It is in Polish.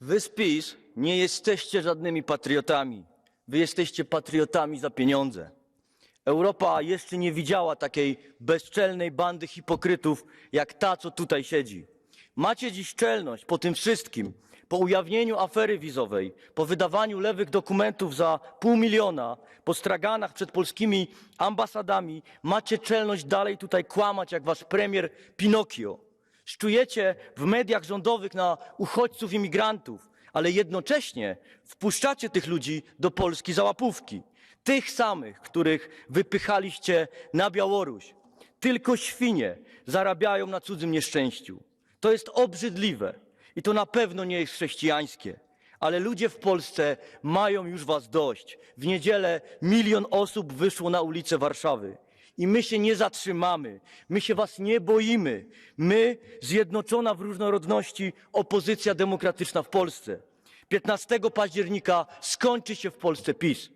Wy z PiS nie jesteście żadnymi patriotami. Wy jesteście patriotami za pieniądze. Europa jeszcze nie widziała takiej bezczelnej bandy hipokrytów jak ta, co tutaj siedzi. Macie dziś czelność po tym wszystkim, po ujawnieniu afery wizowej, po wydawaniu lewych dokumentów za pół miliona, po straganach przed polskimi ambasadami, macie czelność dalej tutaj kłamać jak wasz premier Pinokio. Szczujecie w mediach rządowych na uchodźców, imigrantów, ale jednocześnie wpuszczacie tych ludzi do Polski za łapówki. Tych samych, których wypychaliście na Białoruś. Tylko świnie zarabiają na cudzym nieszczęściu. To jest obrzydliwe i to na pewno nie jest chrześcijańskie. Ale ludzie w Polsce mają już was dość. W niedzielę milion osób wyszło na ulice Warszawy. I my się nie zatrzymamy. My się was nie boimy. My, zjednoczona w różnorodności opozycja demokratyczna w Polsce. 15 października skończy się w Polsce PiS.